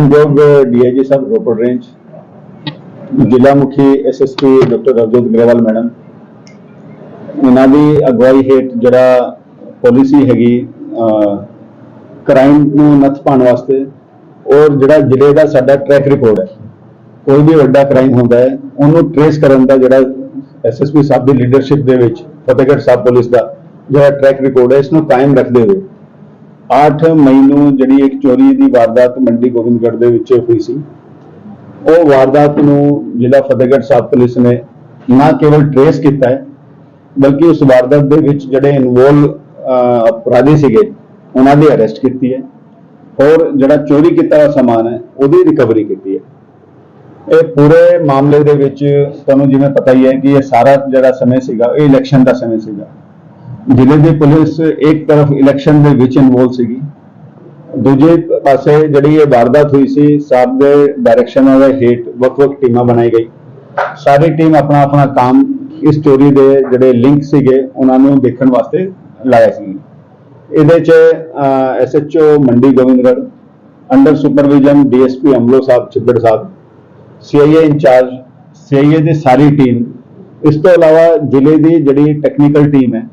ਮਾਨਯੋਗ ਡੀਆਈਜੀ ਸਾਹਿਬ, ਰੋਪੜ ਰੇਂਜ। ਜ਼ਿਲ੍ਹਾ ਮੁਖੀ SSP doctor Ravjot Grewal madam. ਇਹਨਾਂ ਦੀ ਅਗਵਾਈ ਹੇਠ ਜਿਹੜਾ ਪਾਲਿਸੀ ਹੈਗੀ ਕ੍ਰਾਈਮ ਨੂੰ ਨੱਥ ਪਾਉਣ ਵਾਸਤੇ, ਔਰ ਜਿਹੜਾ ਜ਼ਿਲ੍ਹੇ ਦਾ ਸਾਡਾ ਟਰੈਕ ਰਿਕਾਰਡ ਹੈ, ਕੋਈ ਵੀ ਵੱਡਾ ਕ੍ਰਾਈਮ ਹੁੰਦਾ ਹੈ, ਉਹਨੂੰ ਟ੍ਰੇਸ ਕਰਨ ਦਾ ਜਿਹੜਾ ਐਸਐਸਪੀ ਸਾਹਿਬ ਦੀ ਲੀਡਰਸ਼ਿਪ ਦੇ ਵਿੱਚ, ਫਤਿਹਗੜ੍ਹ ਸਾਹਿਬ ਪੁਲਿਸ ਦਾ ਜਿਹੜਾ ਟਰੈਕ ਰਿਕਾਰਡ ਹੈ, ਇਸ ਨੂੰ ਕਾਇਮ ਰੱਖਦੇ ਹੋਏ 8 ਮਈ ਨੂੰ ਜਿਹੜੀ ਇੱਕ ਚੋਰੀ ਦੀ ਵਾਰਦਾਤ ਮੰਡੀ ਗੋਬਿੰਦਗੜ੍ਹ ਦੇ ਵਿੱਚ ਹੋਈ ਸੀ, ਉਹ ਵਾਰਦਾਤ ਨੂੰ ਜ਼ਿਲ੍ਹਾ ਫਤਿਹਗੜ੍ਹ ਸਾਹਿਬ ਪੁਲਿਸ ਨੇ ਨਾ ਕੇਵਲ ਟ੍ਰੇਸ ਕੀਤਾ ਹੈ, ਬਲਕਿ ਉਸ ਵਾਰਦਾਤ ਦੇ ਵਿੱਚ ਜਿਹੜੇ ਇਨਵੋਲ ਅਪਰਾਧੀ ਸੀਗੇ, ਉਹਨਾਂ ਦੀ ਅਰੈਸਟ ਕੀਤੀ ਹੈ। ਔਰ ਜਿਹੜਾ ਚੋਰੀ ਕੀਤਾ ਹੋਇਆ ਸਮਾਨ ਹੈ, ਉਹਦੀ ਰਿਕਵਰੀ ਕੀਤੀ ਹੈ। ਇਹ ਪੂਰੇ ਮਾਮਲੇ ਦੇ ਵਿੱਚ ਤੁਹਾਨੂੰ ਜਿਵੇਂ ਪਤਾ ਹੀ ਹੈ ਕਿ ਇਹ ਸਾਰਾ ਜਿਹੜਾ ਸਮੇਂ ਸੀਗਾ, ਇਹ ਇਲੈਕਸ਼ਨ ਦਾ ਸਮੇਂ ਸੀਗਾ। ਜ਼ਿਲ੍ਹੇ ਦੀ ਪੁਲਿਸ ਇੱਕ ਤਰਫ ਇਲੈਕਸ਼ਨ ਦੇ ਵਿੱਚ ਇਨਵੋਲ ਸੀਗੀ। ਦੂਜੇ ਪਾਸੇ ਜਿਹੜੀ ਇਹ ਵਾਰਦਾਤ ਹੋਈ ਸੀ, ਸਭ ਦੇ ਡਾਇਰੈਕਸ਼ਨਾਂ ਦੇ ਹੇਠ ਵੱਖ-ਵੱਖ ਟੀਮਾਂ ਬਣਾਈ ਗਈ। ਸਾਰੀ ਟੀਮ ਆਪਣਾ ਆਪਣਾ ਕੰਮ ਇਸ ਚੋਰੀ ਦੇ ਜਿਹੜੇ ਲਿੰਕ ਸੀਗੇ, ਉਹਨਾਂ ਨੂੰ ਦੇਖਣ ਵਾਸਤੇ ਲਾਇਆ ਸੀ। ਇਹਦੇ ਚ SHO Mandi Gobindgarh under supervision DSP Amloh ਸਾਹਿਬ ਚਿੱਬੜ ਸਾਹਿਬ ਸੀਆਈਏ ਇੰਚਾਰਜ ਸੀਆਈਏ ਦੀ ਸਾਰੀ ਟੀਮ ਇਸ ਤੋਂ ਇਲਾਵਾ ਜ਼ਿਲ੍ਹੇ ਦੀ ਜਿਹੜੀ ਟੈਕਨੀਕਲ ਟੀਮ ਹੈ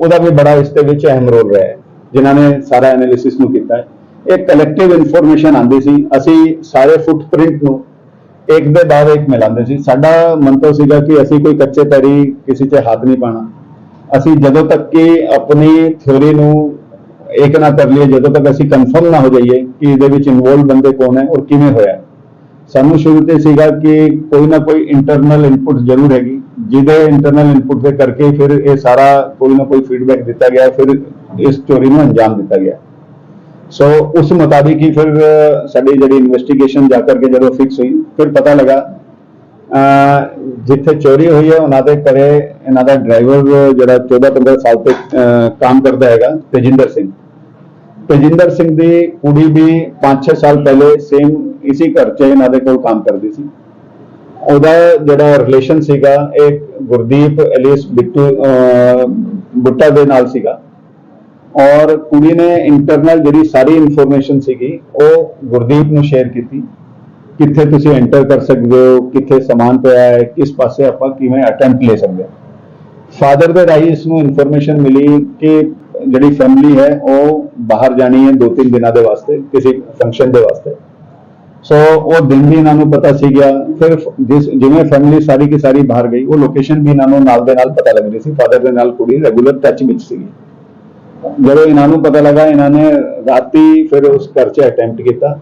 ਉਹਦਾ ਵੀ ਬੜਾ ਇਸ ਦੇ ਵਿੱਚ ਅਹਿਮ ਰੋਲ ਰਿਹਾ ਹੈ, ਜਿਨ੍ਹਾਂ ਨੇ ਸਾਰਾ ਐਨਾਲਿਸਿਸ ਨੂੰ ਕੀਤਾ ਹੈ। ਇਹ ਕਲੈਕਟਿਵ ਇਨਫੋਰਮੇਸ਼ਨ ਆਂਦੀ ਸੀ, ਅਸੀਂ ਸਾਰੇ ਫੁੱਟਪ੍ਰਿੰਟ ਨੂੰ ਇੱਕ ਦੇ ਬਾਅਦ ਇੱਕ ਮਿਲਾਉਂਦੇ ਸੀ। ਸਾਡਾ ਮੰਤਵ ਸੀਗਾ ਕਿ ਅਸੀਂ ਕੋਈ ਕੱਚੇ ਪੈਰੀ ਕਿਸੇ 'ਚ ਹੱਥ ਨਹੀਂ ਪਾਣਾ ਅਸੀਂ ਜਦੋਂ ਤੱਕ ਕਿ ਆਪਣੀ ਥਿਉਰੀ ਨੂੰ ਇੱਕ ਨਾ ਕਰ ਲਈਏ, ਜਦੋਂ ਤੱਕ ਅਸੀਂ ਕਨਫਰਮ ਨਾ ਹੋ ਜਾਈਏ ਕਿ ਇਹਦੇ ਵਿੱਚ ਇਨਵੋਲਵ ਬੰਦੇ ਕੌਣ ਹੈ ਔਰ ਕਿਵੇਂ ਹੋਇਆ। ਸਾਨੂੰ ਸ਼ੁਰੂ ਤੇ ਸੀਗਾ ਕਿ ਕੋਈ ਨਾ ਕੋਈ ਇੰਟਰਨਲ ਇਨਪੁਟ ਜ਼ਰੂਰ ਹੈਗੀ। ਜਿਹਦੇ ਇੰਟਰਨਲ ਇਨਪੁਟ ਦੇ ਕਰਕੇ ਫਿਰ ਇਹ ਸਾਰਾ ਕੋਈ ਨਾ ਕੋਈ ਫੀਡਬੈਕ ਦਿੱਤਾ ਗਿਆ ਫਿਰ ਇਸ ਚੋਰੀ ਨੂੰ ਅੰਜਾਮ ਦਿੱਤਾ ਗਿਆ। ਸੋ ਉਸ ਮੁਤਾਬਿਕ ਹੀ ਫਿਰ ਸਾਡੀ ਜਿਹੜੀ ਇਨਵੈਸਟੀਗੇਸ਼ਨ ਜਾ ਕਰਕੇ ਜਦੋਂ ਫਿਕਸ ਹੋਈ ਫਿਰ ਪਤਾ ਲੱਗਾ ਅਹ, ਜਿੱਥੇ ਚੋਰੀ ਹੋਈ ਹੈ ਉਹਨਾਂ ਦੇ ਘਰੇ ਇਹਨਾਂ ਦਾ ਡਰਾਈਵਰ ਜਿਹੜਾ 14 15 ਸਾਲ ਤੋਂ ਅਹ, ਕੰਮ ਕਰਦਾ ਹੈਗਾ ਤੇਜਿੰਦਰ ਸਿੰਘ। ਤੇਜਿੰਦਰ ਸਿੰਘ ਦੀ ਕੁੜੀ ਵੀ 5-6 ਸਾਲ ਪਹਿਲੇ ਸੇਮ ਇਸੇ ਘਰ 'ਚ ਇਹਨਾਂ ਦੇ ਕੋਲ ਕੰਮ ਕਰਦੀ ਸੀ। ਉਹਦਾ ਜਿਹੜਾ ਰਿਲੇਸ਼ਨ ਸੀਗਾ, ਇਹ ਗੁਰਦੀਪ ਐਲੀਸ ਬਿੱਟੂ ਬੁੱਟਾ ਦੇ ਨਾਲ ਸੀਗਾ। ਔਰ ਕੁੜੀ ਨੇ ਇੰਟਰਨਲ ਜਿਹੜੀ ਸਾਰੀ ਇਨਫੋਰਮੇਸ਼ਨ ਸੀਗੀ, ਉਹ ਗੁਰਦੀਪ ਨੂੰ ਸ਼ੇਅਰ ਕੀਤੀ। ਕਿੱਥੇ ਤੁਸੀਂ ਐਂਟਰ ਕਰ ਸਕਦੇ ਹੋ, ਕਿੱਥੇ ਸਮਾਨ ਪਿਆ ਹੈ, ਕਿਸ ਪਾਸੇ ਆਪਾਂ ਕਿਵੇਂ ਅਟੈਂਪਟ ਲੈ ਸਕਦੇ ਹਾਂ। ਫਾਦਰ ਦੇ ਰਾਹੀਂ ਇਸ ਨੂੰ ਇਨਫੋਰਮੇਸ਼ਨ ਮਿਲੀ ਕਿ ਜਿਹੜੀ ਫੈਮਿਲੀ ਹੈ, ਉਹ ਬਾਹਰ ਜਾਣੀ ਹੈ ਦੋ ਤਿੰਨ ਦਿਨਾਂ ਦੇ ਵਾਸਤੇ, ਕਿਸੇ ਫੰਕਸ਼ਨ ਦੇ ਵਾਸਤੇ। ਸੋ ਉਹ ਦਿਨ ਵੀ ਇਹਨਾਂ ਨੂੰ ਪਤਾ ਸੀ ਗਿਆ। ਫਿਰ ਜਿਸ ਜਿਵੇਂ ਫੈਮਿਲੀ ਸਾਰੀ ਕੀ ਸਾਰੀ ਬਾਹਰ ਗਈ, ਉਹ ਲੋਕੇਸ਼ਨ ਵੀ ਇਹਨਾਂ ਨੂੰ ਨਾਲ ਦੇ ਨਾਲ ਪਤਾ ਲੱਗ ਰਹੀ ਸੀ। ਫਾਦਰ ਦੇ ਨਾਲ ਕੁੜੀ ਰੈਗੂਲਰ ਟੱਚ ਵਿੱਚ ਸੀਗੀ। ਜਦੋਂ ਇਹਨਾਂ ਨੂੰ ਪਤਾ ਲੱਗਾ, ਇਹਨਾਂ ਨੇ ਰਾਤੀ ਫਿਰ ਉਸ ਘਰ 'ਚ ਅਟੈਂਪਟ ਕੀਤਾ।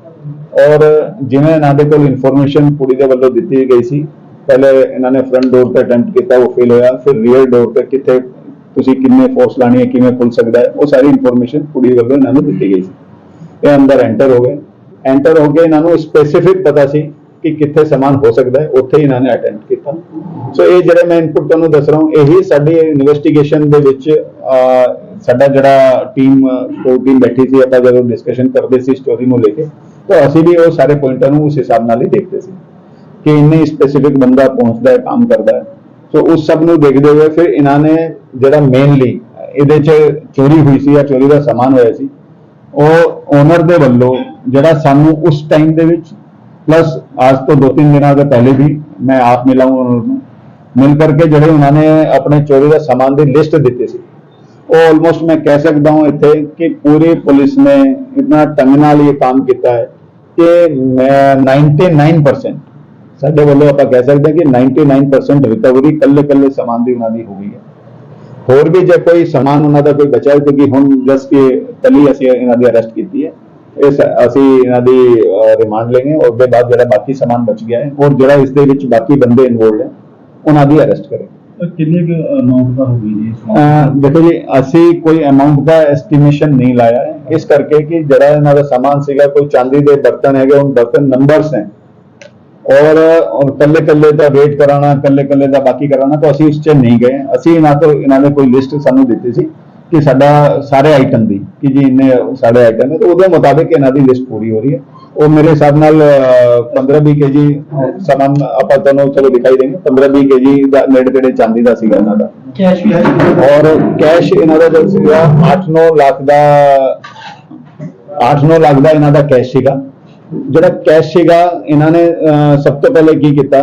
ਔਰ ਜਿਵੇਂ ਇਹਨਾਂ ਦੇ ਕੋਲ ਇਨਫੋਰਮੇਸ਼ਨ ਕੁੜੀ ਦੇ ਵੱਲੋਂ ਦਿੱਤੀ ਗਈ ਸੀ, ਪਹਿਲੇ ਇਹਨਾਂ ਨੇ ਫਰੰਟ ਡੋਰ ਤੇ ਅਟੈਂਪਟ ਕੀਤਾ, ਉਹ ਫੇਲ ਹੋਇਆ। ਫਿਰ ਰੀਅਰ ਡੋਰ ਤੇ ਕਿੱਥੇ ਤੁਸੀਂ ਕਿੰਨੇ ਫੋਰਸ ਲਾਣੀ ਹੈ, ਕਿਵੇਂ ਖੁੱਲ ਸਕਦਾ ਹੈ, ਉਹ ਸਾਰੀ ਇਨਫੋਰਮੇਸ਼ਨ ਕੁੜੀ ਵੱਲੋਂ ਇਹਨਾਂ ਨੂੰ ਦਿੱਤੀ ਗਈ ਸੀ। ਇਹ ਅੰਦਰ ਐਂਟਰ ਹੋ ਗਏ। ਐਂਟਰ ਹੋ ਕੇ ਇਹਨਾਂ ਨੂੰ ਸਪੈਸੀਫਿਕ ਪਤਾ ਸੀ ਕਿ ਕਿੱਥੇ ਸਮਾਨ ਹੋ ਸਕਦਾ ਹੈ, ਉੱਥੇ ਹੀ ਇਹਨਾਂ ਨੇ ਅਟੈਂਪਟ ਕੀਤਾ। ਸੋ ਇਹ ਜਿਹੜੇ ਮੈਂ ਇਨਪੁਟ ਤੁਹਾਨੂੰ ਦੱਸ ਰਹਾ ਹਾਂ, ਇਹੀ ਸਾਡੀ ਇਨਵੈਸਟੀਗੇਸ਼ਨ ਦੇ ਵਿੱਚ ਸਾਡਾ ਜਿਹੜਾ ਟੀਮ ਕੋਰ ਟੀਮ ਬੈਠੀ ਸੀ, ਆਪਾਂ ਜਦੋਂ ਡਿਸਕਸ਼ਨ ਕਰਦੇ ਸੀ ਸਟੋਰੀ ਨੂੰ ਲੈ ਕੇ, ਤਾਂ ਅਸੀਂ ਵੀ ਉਹ ਸਾਰੇ ਪੁਆਇੰਟਾਂ ਨੂੰ ਉਸ ਹਿਸਾਬ ਨਾਲ ਹੀ ਦੇਖਦੇ ਸੀ ਕਿ ਇੰਨੇ ਸਪੈਸੀਫਿਕ ਬੰਦਾ ਪਹੁੰਚਦਾ ਹੈ, ਕੰਮ ਕਰਦਾ ਹੈ। ਸੋ ਉਸ ਸਭ ਨੂੰ ਦੇਖਦੇ ਹੋਏ ਫਿਰ ਇਹਨਾਂ ਨੇ ਜਿਹੜਾ ਮੇਨਲੀ ਇਹਦੇ 'ਚ ਚੋਰੀ ਹੋਈ ਸੀ ਜਾਂ ਚੋਰੀ ਦਾ ਸਮਾਨ ਹੋਇਆ ਸੀ ਉਹ ਓਨਰ ਦੇ ਵੱਲੋਂ ਜਿਹੜਾ ਸਾਨੂੰ ਉਸ ਟਾਈਮ ਦੇ ਵਿੱਚ ਪਲੱਸ ਅੱਜ ਤੋਂ ਦੋ ਤਿੰਨ ਦਿਨਾਂ ਦੇ ਪਹਿਲੇ ਵੀ ਮੈਂ ਆਪ ਮਿਲਾ ਉਹਨਾਂ ਨੂੰ, ਮਿਲ ਕਰਕੇ ਜਿਹੜੇ ਉਹਨਾਂ ਨੇ ਆਪਣੇ ਚੋਰੀ ਦਾ ਸਮਾਨ ਦੀ ਲਿਸਟ ਦਿੱਤੀ ਸੀ। ਉਹ ਆਲਮੋਸਟ ਮੈਂ ਕਹਿ ਸਕਦਾ ਹਾਂ ਇੱਥੇ ਕਿ ਪੂਰੀ ਪੁਲਿਸ ਨੇ ਇਤਨਾ ਢੰਗ ਨਾਲ ਇਹ ਕੰਮ ਕੀਤਾ ਹੈ ਕਿ ਮੈਂ 99% ਸਾਡੇ ਵੱਲੋਂ ਆਪਾਂ ਕਹਿ ਸਕਦੇ ਹਾਂ ਕਿ 99% ਰਿਕਵਰੀ ਕੱਲੇ ਕੱਲੇ ਸਮਾਨ ਦੀ ਉਹਨਾਂ ਦੀ ਹੋ ਗਈ ਹੈ। ਹੋਰ ਵੀ ਜੇ ਕੋਈ ਸਮਾਨ ਉਹਨਾਂ ਦਾ ਕੋਈ ਬਚਿਆ ਹੈ ਕਿ ਹੁਣ ਜਸ ਕਿ ਕੱਲੀ ਅਸੀਂ ਇਹਨਾਂ ਦੀ ਅਰੈਸਟ ਕੀਤੀ ਹੈ। ਇਸ ਅਸੀਂ ਇਹਨਾਂ ਦੀ ਰਿਮਾਂਡ ਲੈਂਗੇ ਔਰ ਉਹਦੇ ਬਾਅਦ ਜਿਹੜਾ ਬਾਕੀ ਸਮਾਨ ਬਚ ਗਿਆ ਹੈ ਔਰ ਜਿਹੜਾ ਇਸ ਦੇ ਵਿੱਚ ਬਾਕੀ ਬੰਦੇ ਇਨਵੋਲਡ ਹੈ ਉਹਨਾਂ ਦੀ ਅਰੈਸਟ ਕਰਾਂਗੇ। ਕਿੰਨੇ ਕੁ ਅਮਾਉਂਟ ਦਾ ਹੋਊਗੀ ਜੀ ਦੇਖੋ ਜੀ ਅਸੀਂ ਕੋਈ ਅਮਾਉਂਟ ਦਾ ਐਸਟੀਮੇਸ਼ਨ ਨਹੀਂ ਲਾਇਆ ਹੈ। ਇਸ ਕਰਕੇ ਕਿ ਜਿਹੜਾ ਇਹਨਾਂ ਦਾ ਸਾਮਾਨ ਸੀਗਾ ਕੋਈ ਚਾਂਦੀ ਦੇ ਬਰਤਨ ਹੈਗੇ ਉਹ ਬਰਤਨ ਨੰਬਰਸ ਹੈ। ਔਰ ਕੱਲੇ ਕੱਲੇ ਦਾ ਰੇਟ ਕਰਾਣਾ ਕੱਲੇ ਕੱਲੇ ਦਾ ਬਾਕੀ ਕਰਾਣਾ ਤਾਂ ਅਸੀਂ ਉਸ 'ਚ ਨਹੀਂ ਗਏ। ਅਸੀਂ ਇਹਨਾਂ ਤੋਂ ਇਹਨਾਂ ਨੇ ਕੋਈ ਲਿਸਟ ਸਾਨੂੰ ਦਿੱਤੀ ਸੀ। ਕਿ ਸਾਡਾ ਸਾਰੇ ਆਈਟਮ ਦੀ ਕਿ ਜੀ ਇੰਨੇ ਸਾਡੇ ਆਈਟਮ ਹੈ ਤਾਂ ਉਹਦੇ ਮੁਤਾਬਿਕ ਇਹਨਾਂ ਦੀ ਲਿਸਟ ਪੂਰੀ ਹੋ ਰਹੀ ਹੈ। ਉਹ ਮੇਰੇ ਹਿਸਾਬ ਨਾਲ 15-20 ਕੇਜੀ ਸਮਾਨ ਆਪਾਂ ਤੁਹਾਨੂੰ ਚਲੋ ਦਿਖਾਈ ਦੇंगे 15-20 ਕੇਜੀ ਦਾ ਨੇੜੇ ਤੇੜੇ ਚਾਂਦੀ ਦਾ ਸੀਗਾ ਇਹਨਾਂ ਦਾ। ਕੈਸ਼ ਵੀ ਹੈ ਔਰ ਕੈਸ਼ ਇਹਨਾਂ ਦਾ ਜੋ ਸੀਗਾ 8-9 ਲੱਖ ਦਾ 8-9 ਲੱਖ ਦਾ ਇਹਨਾਂ ਦਾ ਕੈਸ਼ ਸੀਗਾ। ਜਿਹੜਾ ਕੈਸ਼ ਸੀਗਾ ਇਹਨਾਂ ਨੇ ਸਭ ਤੋਂ ਪਹਿਲੇ ਕੀ ਕੀਤਾ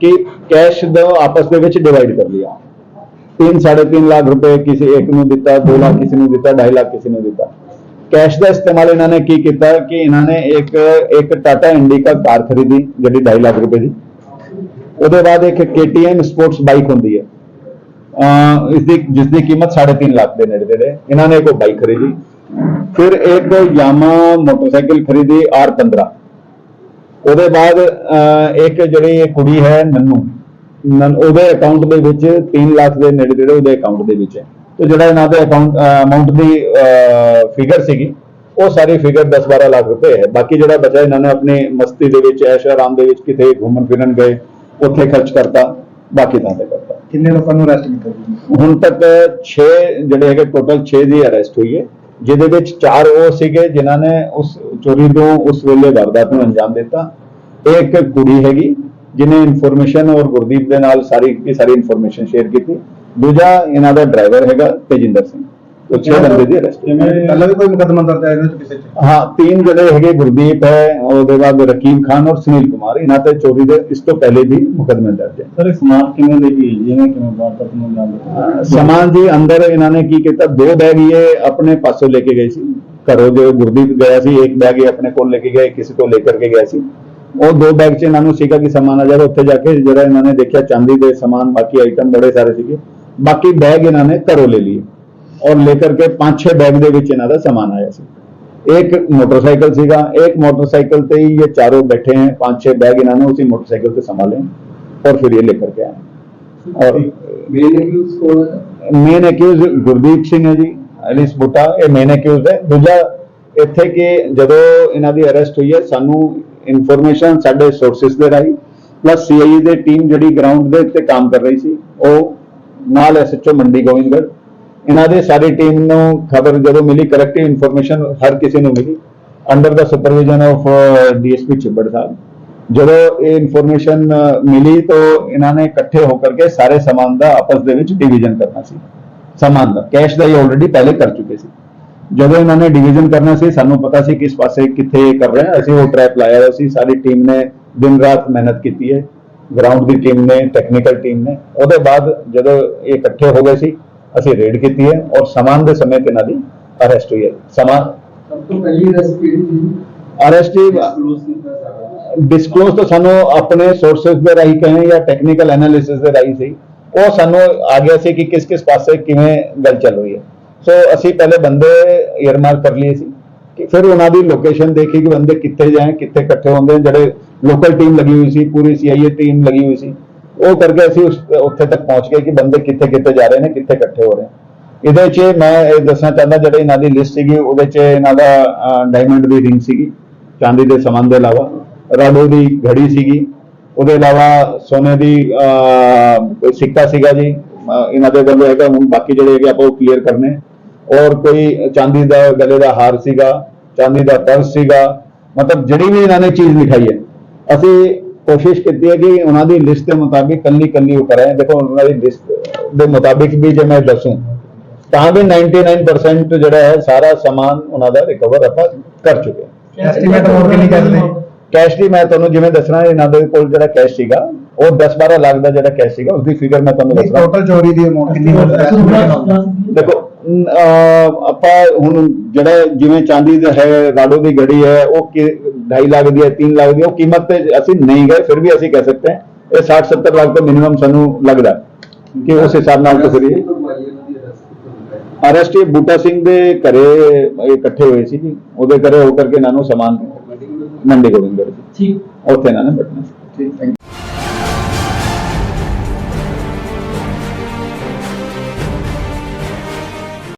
ਕਿ ਕੈਸ਼ ਦਾ ਆਪਸ ਦੇ ਵਿੱਚ ਡਿਵਾਈਡ ਕਰ ਲਿਆ। तीन साढ़े तीन लाख रुपए किसी एक ਨੂੰ ਦਿੱਤਾ 2 ਲੱਖ ਕਿਸੇ ਨੂੰ ਦਿੱਤਾ 2.5 ਲੱਖ ਕਿਸੇ ਨੂੰ ਦਿੱਤਾ ਕੈਸ਼ ਦਾ ਇਸਤੇਮਾਲ ਇਹਨਾਂ ਨੇ ਕੀ ਕੀਤਾ ਕਿ ਇਹਨਾਂ ਨੇ ਇੱਕ ਇੱਕ ਟਾਟਾ ਇੰਡੀਕਾ ਕਾਰ ਖਰੀਦੀ ਜਿਹੜੀ 2.5 ਲੱਖ ਰੁਪਏ ਦੀ ਉਹਦੇ ਬਾਅਦ ਇੱਕ KTM ਸਪੋਰਟਸ ਬਾਈਕ ਹੁੰਦੀ ਹੈ ਅਹ ਇਸ ਦੀ ਜਿਸ ਦੀ ਕੀਮਤ 3.5 ਲੱਖ ਦੇ ਨੇੜੇ ਤੇੜੇ ਇਹਨਾਂ ਨੇ ਇੱਕ ਉਹ ਬਾਈਕ ਖਰੀਦੀ ਫਿਰ ਇੱਕ ਯਾਮਾ ਮੋਟਰਸਾਈਕਲ ਖਰੀਦੀ R15 ਉਹਦੇ ਬਾਅਦ ਅਹ, ਇੱਕ ਜਿਹੜੀ ਇਹ ਕੁੜੀ ਹੈ ਨੰਨੂ ਨਨ ਉਹਦੇ ਅਕਾਊਂਟ ਦੇ ਵਿੱਚ 3 ਲੱਖ ਦੇ ਨੇੜੇ ਤੇੜੇ ਉਹਦੇ ਅਕਾਊਂਟ ਦੇ ਵਿੱਚ ਹੈ। ਤੇ ਜਿਹੜਾ ਇਹਨਾਂ ਦੇ ਅਕਾਊਂਟ ਅਮਾਉਂਟ ਦੀ ਫਿਗਰ ਸੀਗੀ ਉਹ ਸਾਰੀ ਫਿਗਰ 10-12 ਲੱਖ ਰੁਪਏ ਹੈ। ਬਾਕੀ ਜਿਹੜਾ ਬਚਾ ਇਹਨਾਂ ਨੇ ਆਪਣੀ ਮਸਤੀ ਦੇ ਵਿੱਚ ਐਸ਼ ਆਰਾਮ ਦੇ ਵਿੱਚ ਕਿਤੇ ਘੁੰਮਣ ਫਿਰਨ ਗਏ ਉੱਥੇ ਖਰਚ ਕਰਤਾ ਬਾਕੀ ਤਾਂ ਤੇ ਕਰਤਾ। ਕਿੰਨੇ ਲੋਕਾਂ ਨੂੰ ਅਰੈਸਟ ਕੀਤਾ ਹੁਣ ਤੱਕ 6 ਜਿਹੜੇ ਹੈਗੇ ਟੋਟਲ 6 ਦੀ ਅਰੈਸਟ ਹੋਈ ਹੈ। ਜਿਹਦੇ ਵਿੱਚ 4 ਉਹ ਸੀਗੇ ਜਿਨ੍ਹਾਂ ਨੇ ਉਸ ਚੋਰੀ ਤੋਂ ਉਸ ਵੇਲੇ ਵਾਰਦਾਤ ਨੂੰ ਅੰਜਾਮ ਦਿੱਤਾ। ਇੱਕ ਕੁੜੀ ਹੈਗੀ ਜਿਨੇ ਇਨਫੋਰਮੇਸ਼ਨ ਔਰ ਗੁਰਦੀਪ ਦੇ ਨਾਲ ਸਾਰੀ ਦੀ ਸਾਰੀ ਇਨਫੋਰਮੇਸ਼ਨ ਸ਼ੇਅਰ ਕੀਤੀ। ਦੂਜਾ ਇਹਨਾਂ ਦਾ ਡਰਾਈਵਰ ਹੈਗਾ ਤੇਜਿੰਦਰ ਸਿੰਘ। ਉਹ 6 ਬੰਦੇ ਦੀ ਅਰੈਸਟ ਪਹਿਲਾਂ ਵੀ ਕੋਈ ਮੁਕੱਦਮਾ ਦਰਜ ਹੈ ਇਹਨਾਂ ਚ ਕਿਸੇ ਚ? ਹਾਂ ਤਿੰਨ ਜਿਹੜੇ ਹੈਗੇ ਗੁਰਦੀਪ ਹੈ ਉਹਦੇ ਬਾਅਦ ਰਕੀਬ ਖਾਨ ਔਰ ਸੁਨੀਲ ਕੁਮਾਰ ਇਹਨਾਂ ਤੇ ਚੋਰੀ ਦੇ ਇਸ ਤੋਂ ਪਹਿਲੇ ਵੀ ਮੁਕੱਦਮੇ ਦਰਜ ਹੈ। ਸਰ ਸਮਾਨ ਕਿਵੇਂ ਦੇ ਗਈ ਜਿਵੇਂ ਕਿਵੇਂ ਵਾਰਦਾਤ ਨੂੰ ਅੰਜਾਮ ਸਮਾਨ ਜੀ ਅੰਦਰ ਇਹਨਾਂ ਨੇ ਕੀ ਕੀਤਾ? ਦੋ ਬੈਗ ਇਹ ਆਪਣੇ ਪਾਸੋਂ ਲੈ ਕੇ ਗਏ ਸੀ। ਘਰੋਂ ਜੋ ਗੁਰਦੀਪ ਗਿਆ ਸੀ ਇੱਕ ਬੈਗ ਇਹ ਆਪਣੇ ਕੋਲ ਲੈ ਕੇ ਗਏ ਕਿਸੇ ਤੋਂ ਲੈ ਕਰਕੇ ਗਿਆ ਸੀ। ਉਹ ਦੋ ਬੈਗ 'ਚ ਇਹਨਾਂ ਨੂੰ ਸੀਗਾ ਕਿ ਸਮਾਨ ਆ ਜਾਏਗਾ ਉੱਥੇ ਜਾ ਕੇ ਜਿਹੜਾ ਇਹਨਾਂ ਨੇ ਦੇਖਿਆ ਚਾਂਦੀ ਦੇ ਸਮਾਨ ਬਾਕੀ ਆਈਟਮ ਬੜੇ ਸਾਰੇ ਸੀਗੇ ਬਾਕੀ ਬੈਗ ਇਹਨਾਂ ਨੇ ਘਰੋਂ ਲੈ लिए और लेकर के पांच छह बैग ਦੇ ਵਿੱਚ ਇਹਨਾਂ ਦਾ ਸਮਾਨ ਆਇਆ ਸੀ एक मोटरसाइकिल सीगा एक मोटरसाइकिल पे ही ये चारों बैठे हैं पांच छह बैग इन्होंने उसी मोटरसाइकिल पे संभाले और फिर ये लेकर के आए और ਮੇਨ ਅਕਿਊਜ਼ ਗੁਰਦੀਪ ਸਿੰਘ ਹੈ ਜੀ ਐਲਿਸ ਬੁੱਟਾ ਇਹ ਮੇਨ ਅਕਿਊਜ਼ ਹੈ ਦੂਜਾ ਇੱਥੇ ਕਿ ਜਦੋਂ ਇਹਨਾਂ ਦੀ ਅਰੈਸਟ ਹੋਈ ਹੈ ਸਾਨੂੰ ਇਨਫੋਰਮੇਸ਼ਨ ਸਾਡੇ ਸੋਰਸਸ ਦੇ ਰਾਹੀਂ ਪਲੱਸ ਸੀਆਈਏ ਦੇ ਟੀਮ ਜਿਹੜੀ ਗਰਾਊਂਡ ਦੇ ਉੱਤੇ ਕੰਮ ਕਰ ਰਹੀ ਸੀ, ਉਹ ਨਾਲ ਐਸਐਚਓ ਮੰਡੀ ਗੋਬਿੰਦਗੜ੍ਹ, ਇਹਨਾਂ ਦੇ ਸਾਰੀ ਟੀਮ ਨੂੰ ਖਬਰ ਜਦੋਂ ਮਿਲੀ ਕਰੈਕਟਿਵ ਇਨਫੋਰਮੇਸ਼ਨ ਹਰ ਕਿਸੇ ਨੂੰ ਮਿਲੀ ਅੰਡਰ ਦਾ ਸੁਪਰਵਿਜ਼ਨ ਆਫ ਡੀਐਸਪੀ ਚਿੱਬੜ ਸਾਹਿਬ, ਜਦੋਂ ਇਹ ਇਨਫੋਰਮੇਸ਼ਨ ਮਿਲੀ ਤਾਂ ਇਹਨਾਂ ਨੇ ਇਕੱਠੇ ਹੋ ਕਰਕੇ ਸਾਰੇ ਸਮਾਨ ਦਾ ਆਪਸ ਦੇ ਵਿੱਚ ਡਿਵੀਜ਼ਨ ਕਰਨਾ ਸੀ। ਸਮਾਨ ਦਾ ਕੈਸ਼ ਦਾ ਹੀ ਆਲਰੇਡੀ ਪਹਿਲੇ ਕਰ ਚੁੱਕੇ ਸੀ। ਜਦੋਂ ਇਹਨਾਂ ਨੇ ਡਿਵੀਜ਼ਨ ਕਰਨਾ ਸੀ ਸਾਨੂੰ ਪਤਾ ਸੀ ਕਿਸ ਪਾਸੇ ਕਿੱਥੇ ਕਰ ਰਹੇ ਆ ਅਸੀਂ ਉਹ ਟਰੈਪ ਲਾਇਆ ਹੋਇਆ ਸੀ। ਸਾਰੀ ਟੀਮ ਨੇ ਦਿਨ ਰਾਤ ਮਿਹਨਤ ਕੀਤੀ ਹੈ। ਗਰਾਊਂਡ ਦੀ ਟੀਮ ਨੇ ਟੈਕਨੀਕਲ ਟੀਮ ਨੇ। ਉਹਦੇ ਬਾਅਦ ਜਦੋਂ ਇਹ ਇਕੱਠੇ ਹੋ ਗਏ ਸੀ ਅਸੀਂ ਰੇਡ ਕੀਤੀ ਹੈ ਔਰ ਸਮਾਨ ਦੇ ਸਮੇਤ ਇਹਨਾਂ ਦੀ ਅਰੈਸਟ ਹੋਈ ਹੈ। ਸਮਾਨ ਸਭ ਤੋਂ ਪਹਿਲੀ ਸੀ? ਅਰੈਸਟ ਕਲੋਜ਼ ਕੀਤਾ ਸਾਰਾ ਡਿਸਕਲੋਜ਼ ਤਾਂ ਸਾਨੂੰ ਆਪਣੇ ਸੋਰਸਸ ਦੇ ਰਾਹੀਂ ਕਹੇ ਜਾਂ ਟੈਕਨੀਕਲ ਐਨਾਲਿਸਿਸ ਦੇ ਰਾਹੀਂ ਸੀ। ਉਹ ਸਾਨੂੰ ਆ ਗਿਆ ਸੀ ਕਿ ਕਿਸ ਕਿਸ ਪਾਸੇ ਕਿਵੇਂ ਗੱਲ ਚੱਲ ਰਹੀ ਹੈ। ਸੋ ਅਸੀਂ ਪਹਿਲੇ ਬੰਦੇ ਏਅਰਮਾਰਕ ਕਰ ਲਏ ਸੀ। ਕਿ ਫਿਰ ਉਹਨਾਂ ਦੀ ਲੋਕੇਸ਼ਨ ਦੇਖੀ ਕਿ ਬੰਦੇ ਕਿੱਥੇ ਜਾਏ ਕਿੱਥੇ ਇਕੱਠੇ ਹੁੰਦੇ ਜਿਹੜੇ ਲੋਕਲ ਟੀਮ ਲੱਗੀ ਹੋਈ ਸੀ, ਪੂਰੀ ਸੀਆਈਏ ਟੀਮ ਲੱਗੀ ਹੋਈ ਸੀ। ਉਹ ਕਰਕੇ ਅਸੀਂ ਉਸ, ਉੱਥੇ ਤੱਕ ਪਹੁੰਚ ਗਏ ਕਿ ਬੰਦੇ ਕਿੱਥੇ ਕਿੱਥੇ ਜਾ ਰਹੇ ਨੇ, ਕਿੱਥੇ ਇਕੱਠੇ ਹੋ ਰਹੇ ਨੇ। ਇਹਦੇ 'ਚ ਮੈਂ ਇਹ ਦੱਸਣਾ ਚਾਹੁੰਦਾ, ਜਿਹੜੇ ਇਹਨਾਂ ਦੀ ਲਿਸਟ ਸੀਗੀ, ਉਹਦੇ 'ਚ ਇਹਨਾਂ ਦਾ ਡਾਇਮੰਡ ਦੀ ਰਿੰਗ ਸੀਗੀ, ਚਾਂਦੀ ਦੇ ਸਮਾਨ ਦੇ ਇਲਾਵਾ। ਰਾਡੋ ਦੀ ਘੜੀ ਸੀਗੀ, ਉਹਦੇ ਇਲਾਵਾ ਸੋਨੇ ਦੀ ਸਿੱਕਾ ਸੀਗਾ ਜੀ। ਇਹਨਾਂ ਦੇ ਵੱਲੋਂ ਹੈਗਾ ਹੁਣ ਬਾਕੀ ਜਿਹੜੇ ਹੈਗੇ ਆਪਾਂ ਉਹ ਕਲੀਅਰ ਕਰਨੇ। ਔਰ ਕੋਈ ਚਾਂਦੀ ਦਾ ਗਲੇ ਦਾ ਹਾਰ ਸੀਗਾ ਚਾਂਦੀ ਦਾ ਪਰਸ ਸੀਗਾ ਮਤਲਬ ਜਿਹੜੀ ਵੀ ਇਹਨਾਂ ਨੇ ਚੀਜ਼ ਲਿਖਾਈ ਹੈ। ਅਸੀਂ ਕੋਸ਼ਿਸ਼ ਕੀਤੀ ਹੈ ਕਿ ਉਹਨਾਂ ਦੀ ਲਿਸਟ ਦੇ ਮੁਤਾਬਿਕ ਕੱਲੀ ਕੱਲੀ ਉਹ ਕਰਾਏ ਦੇਖੋ ਉਹਨਾਂ ਦੀ ਲਿਸਟ ਦੇ ਮੁਤਾਬਿਕ ਵੀ ਜੇ ਮੈਂ ਦੱਸੂੰ ਤਾਂ ਵੀ 99% ਜਿਹੜਾ ਹੈ ਸਾਰਾ ਸਮਾਨ ਉਹਨਾਂ ਦਾ ਰਿਕਵਰ ਆਪਾਂ ਕਰ ਚੁੱਕੇ ਐਸਟੀਮੇਟ ਹੋਰ ਕਿੰਨੀ ਕਰਦੇ ਕੈਸ਼ ਦੀ ਮੈਂ ਤੁਹਾਨੂੰ ਜਿਵੇਂ ਦੱਸਣਾ ਇਹਨਾਂ ਦੇ ਕੋਲ ਜਿਹੜਾ ਕੈਸ਼ ਸੀਗਾ ਉਹ 10-12 ਲੱਖ ਦਾ ਜਿਹੜਾ ਕੈਸ਼ ਸੀਗਾ ਉਸ ਦੀ ਫਿਗਰ ਮੈਂ ਤੁਹਾਨੂੰ ਦੱਸਣਾ ਟੋਟਲ ਚੋਰੀ ਦੀ ਅਮਾਉਂਟ ਕਿੰਨੀ ਹੋ ਦੇਖੋ ਅਮ, ਅਹ, ਆਪਾਂ ਹੁਣ ਜਿਹੜਾ ਜਿਵੇਂ ਚਾਂਦੀ ਦਾ ਹੈ ਰਾਡੋ ਦੀ ਘੜੀ ਹੈ ਉਹ 2.5 ਲੱਖ ਦੀ ਹੈ 3 ਲੱਖ ਦੀ ਉਹ ਕੀਮਤ ਤੇ ਅਸੀਂ ਨਹੀਂ ਗਏ ਫਿਰ ਵੀ ਅਸੀਂ ਕਹਿ ਸਕਦੇ ਹਾਂ ਇਹ 60-70 ਲੱਖ ਤੋਂ ਮਿਨੀਮਮ ਸਾਨੂੰ ਲੱਗਦਾ ਕਿ ਉਸ ਹਿਸਾਬ ਨਾਲ ਤਾਂ ਫਿਰ ਇਹ ਅਰੈਸਟ ਬੂਟਾ ਸਿੰਘ ਦੇ ਘਰੇ ਇਕੱਠੇ ਹੋਏ ਸੀ ਜੀ। ਉਹਦੇ ਘਰੇ ਹੋ ਕਰਕੇ ਇਹਨਾਂ ਨੂੰ ਸਮਾਨ ਮੰਡੀ ਗੋਬਿੰਦਗੜ੍ਹ ਜੀ। ਠੀਕ। ਉੱਥੇ ਇਹਨਾਂ ਨੇ ਸੀ। ਠੀਕ ਥੈਂਕ